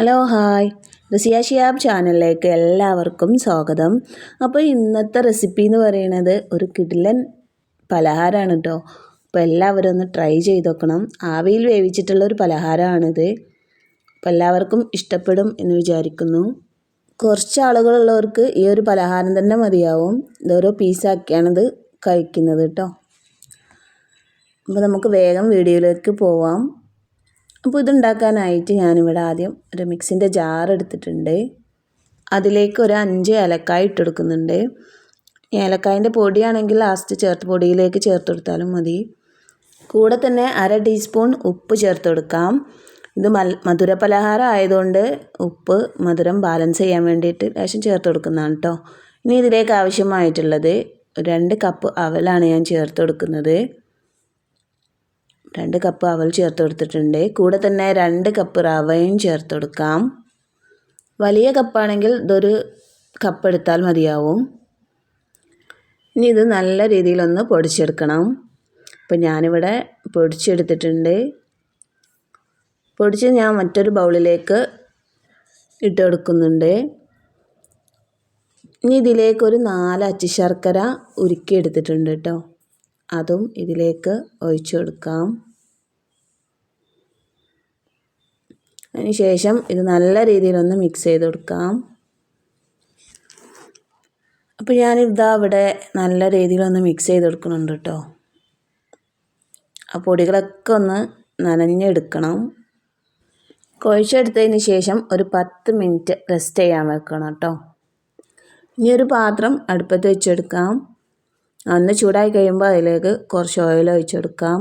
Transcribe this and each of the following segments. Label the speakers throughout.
Speaker 1: Hello hi Raziya Shiyab ചാനലിലേക്ക് എല്ലാവർക്കും സ്വാഗതം. അപ്പോൾ ഇന്നത്തെ റെസിപ്പി എന്ന് പറയുന്നത് ഒരു കിടിലൻ പലഹാരമാണ് കേട്ടോ. അപ്പോൾ എല്ലാവരും ഒന്ന് ട്രൈ ചെയ്ത് നോക്കണം. ആവിയിൽ വേവിച്ചിട്ടുള്ള ഒരു പലഹാരമാണിത്. അപ്പോൾ എല്ലാവർക്കും ഇഷ്ടപ്പെടും എന്ന് വിചാരിക്കുന്നു. കുറച്ച് ആളുകളുള്ളവർക്ക് ഈ ഒരു പലഹാരം തന്നെ മതിയാവും. ഇതോരോ പീസാക്കിയാണിത് കഴിക്കുന്നത് കേട്ടോ. അപ്പോൾ നമുക്ക് വേഗം വീഡിയോയിലേക്ക് പോവാം. അപ്പോൾ ഇതുണ്ടാക്കാനായിട്ട് ഞാനിവിടെ ആദ്യം ഒരു മിക്സിന്റെ ജാർ എടുത്തിട്ടുണ്ട്. അതിലേക്ക് ഒരു അഞ്ച് ഏലക്കായ ഇട്ടെടുക്കുന്നുണ്ട്. ഏലക്കായന്റെ പൊടിയാണെങ്കിൽ ലാസ്റ്റ് ചേർത്ത് പൊടിയിലേക്ക് ചേർത്ത് കൊടുത്താലും മതി. കൂടെ തന്നെ അര ടീസ്പൂൺ ഉപ്പ് ചേർത്ത് കൊടുക്കാം. ഇത് മൽ മധുര പലഹാരം ആയതുകൊണ്ട് ഉപ്പ് മധുരം ബാലൻസ് ചെയ്യാൻ വേണ്ടിയിട്ട് ലേശം ചേർത്ത് കൊടുക്കുന്നതാണ് കേട്ടോ ഇനി ഇതിലേക്ക് ആവശ്യമായിട്ടുള്ളത് രണ്ട് കപ്പ് അവലാണ് ഞാൻ ചേർത്ത് കൊടുക്കുന്നത്. രണ്ട് കപ്പ് അവൽ ചേർത്ത് കൊടുത്തിട്ടുണ്ട് കൂടെ തന്നെ രണ്ട് കപ്പ് റവയും ചേർത്ത് കൊടുക്കാം വലിയ കപ്പാണെങ്കിൽ ഇതൊരു കപ്പ് എടുത്താൽ മതിയാവും. ഇനി ഇത് നല്ല രീതിയിലൊന്ന് പൊടിച്ചെടുക്കണം. അപ്പം ഞാനിവിടെ പൊടിച്ചെടുത്തിട്ടുണ്ട്. പൊടിച്ച് ഞാൻ മറ്റൊരു ബൗളിലേക്ക് ഇട്ട് കൊടുക്കുന്നുണ്ട് ഇനി ഇതിലേക്ക് ഒരു നാല് അച്ചി ശർക്കര ഉരുക്കി എടുത്തിട്ടുണ്ട് കേട്ടോ. അതും ഇതിലേക്ക് ഒഴിച്ചു കൊടുക്കാം. അതിനുശേഷം ഇത് നല്ല രീതിയിലൊന്ന് മിക്സ് ചെയ്ത് കൊടുക്കാം. അപ്പോൾ ഞാനിതാ ഇവിടെ നല്ല രീതിയിലൊന്ന് മിക്സ് ചെയ്ത് കൊടുക്കുന്നുണ്ട് കേട്ടോ ആ പൊടികളൊക്കെ ഒന്ന് നനഞ്ഞെടുക്കണം. കുഴച്ചെടുത്തതിന് ശേഷം ഒരു പത്ത് മിനിറ്റ് റെസ്റ്റ് ചെയ്യാൻ വെക്കണം കേട്ടോ ഇനി ഒരു പാത്രം അടുപ്പത്ത് വെച്ചെടുക്കാം. ഒന്ന് ചൂടായി കഴിയുമ്പോൾ അതിലേക്ക് കുറച്ച് ഓയിൽ ഒഴിച്ചെടുക്കാം.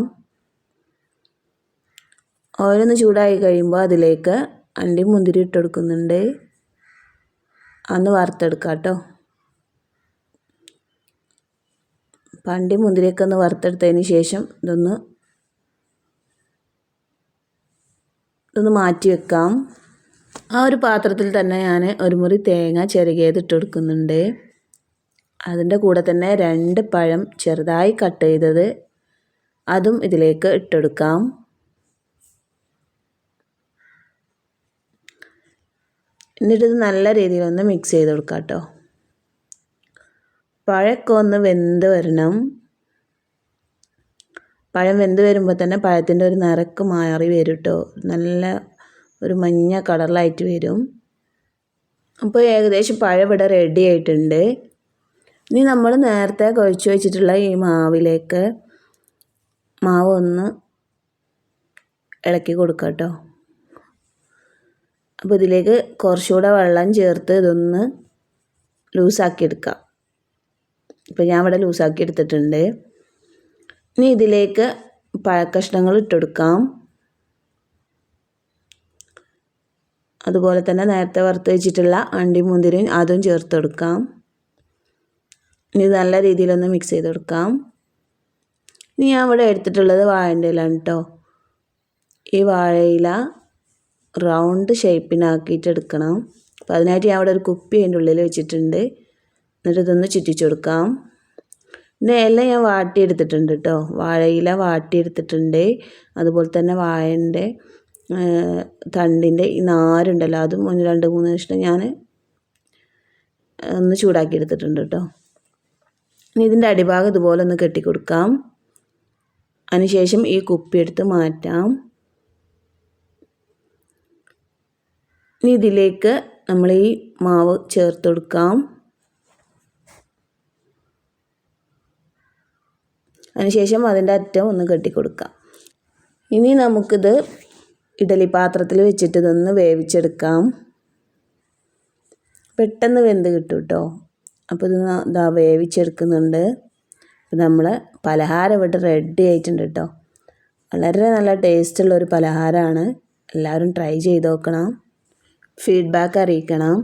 Speaker 1: ഓയിലൊന്ന് ചൂടായി കഴിയുമ്പോൾ അതിലേക്ക് അണ്ടി മുന്തിരി ഇട്ട് കൊടുക്കുന്നുണ്ട് അന്ന് വറുത്തെടുക്കാം കേട്ടോ പണ്ടി മുന്തിരിയൊക്കെ ഒന്ന് വറുത്തെടുത്തതിന് ശേഷം ഇതൊന്ന് ഇതൊന്ന് മാറ്റി വെക്കാം. ആ ഒരു പാത്രത്തിൽ തന്നെ ഞാൻ ഒരു മുറി തേങ്ങ ചെറുകിയത് ഇട്ട് കൊടുക്കുന്നുണ്ട് അതിന്റെ കൂടെ തന്നെ രണ്ട് പഴം ചെറുതായി കട്ട് ചെയ്തത് അതും ഇതിലേക്ക് ഇട്ടെടുക്കാം. എന്നിട്ടിത് നല്ല രീതിയിലൊന്ന് മിക്സ് ചെയ്ത് കൊടുക്കാം കേട്ടോ. പഴമൊക്കെ ഒന്ന് വെന്ത് വരണം. പഴം വെന്ത് വരുമ്പോൾ തന്നെ പഴത്തിന്റെ ഒരു നിറക്ക് മാറി വരും കേട്ടോ. നല്ല ഒരു മഞ്ഞ കളറിലായിട്ട് വരും. അപ്പോൾ ഏകദേശം പഴം ഇവിടെ റെഡി ആയിട്ടുണ്ട്. ഇനി നമ്മൾ നേരത്തെ കുഴച്ച് വെച്ചിട്ടുള്ള ഈ മാവിലേക്ക് മാവ് ഒന്ന് ഇളക്കി കൊടുക്കാം കേട്ടോ. അപ്പോൾ ഇതിലേക്ക് കുറച്ചുകൂടെ വെള്ളം ചേർത്ത് ഇതൊന്ന് ലൂസാക്കി എടുക്കാം. ഇപ്പോൾ ഞാൻ ഇവിടെ ലൂസാക്കി എടുത്തിട്ടുണ്ട്. ഇനി ഇതിലേക്ക് പഴക്കഷ്ണങ്ങൾ ഇട്ടെടുക്കാം അതുപോലെ തന്നെ നേരത്തെ വറുത്ത് വെച്ചിട്ടുള്ള അണ്ടിമുന്തിരിയും അതും ചേർത്തെടുക്കാം ഇനി നല്ല രീതിയിലൊന്ന് മിക്സ് ചെയ്ത് കൊടുക്കാം. ഇനി ഞാൻ ഇവിടെ എടുത്തിട്ടുള്ളത് വാഴന്റെ ഇലാണ് കേട്ടോ ഈ വാഴയില റൗണ്ട് ഷേപ്പിനാക്കിയിട്ട് എടുക്കണം. അപ്പോൾ അതിനായിട്ട് ഞാൻ അവിടെ ഒരു കുപ്പി അതിന്റെ ഉള്ളിൽ വെച്ചിട്ടുണ്ട്. എന്നിട്ട് ഇതൊന്ന് ചുറ്റിച്ചു കൊടുക്കാം. പിന്നെ എല്ലാം ഞാൻ വാട്ടിയെടുത്തിട്ടുണ്ട് കേട്ടോ വാഴയില വാട്ടിയെടുത്തിട്ടുണ്ട്. അതുപോലെ തന്നെ വാഴന്റെ തണ്ടിന്റെ ഈ നാരുണ്ടല്ലോ അതും ഒന്ന് രണ്ട് മൂന്ന് കഷ്ണം ഞാൻ ഒന്ന് ചൂടാക്കി എടുത്തിട്ടുണ്ട് കേട്ടോ ഇനി ഇതിന്റെ അടിഭാഗം ഇതുപോലെ ഒന്ന് കെട്ടിക്കൊടുക്കാം. അതിനുശേഷം ഈ കുപ്പി എടുത്ത് മാറ്റാം. ഇനി ഇതിലേക്ക് നമ്മൾ ഈ മാവ് ചേർത്ത് കൊടുക്കാം. അതിനുശേഷം അതിന്റെ അറ്റം ഒന്ന് കെട്ടിക്കൊടുക്കാം. ഇനി നമുക്കിത് ഇഡലി പാത്രത്തിൽ വെച്ചിട്ട് ഇതൊന്ന് വേവിച്ചെടുക്കാം. പെട്ടെന്ന് വെന്ത് കിട്ടും കേട്ടോ. അപ്പോൾ ഇത് ഇതാ വേവിച്ചെടുക്കുന്നുണ്ട്. നമ്മൾ പലഹാരം ഇവിടെ റെഡി ആയിട്ടുണ്ട് കേട്ടോ വളരെ നല്ല ടേസ്റ്റുള്ള ഒരു പലഹാരമാണ് എല്ലാവരും ട്രൈ ചെയ്ത് നോക്കണം. ഫീഡ്ബാക്ക് അറിയിക്കണം.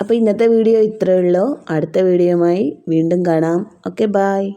Speaker 1: അപ്പോൾ ഇന്നത്തെ വീഡിയോ ഇത്രയേ ഉള്ളൂ. അടുത്ത വീഡിയോയുമായി വീണ്ടും കാണാം. Okay bye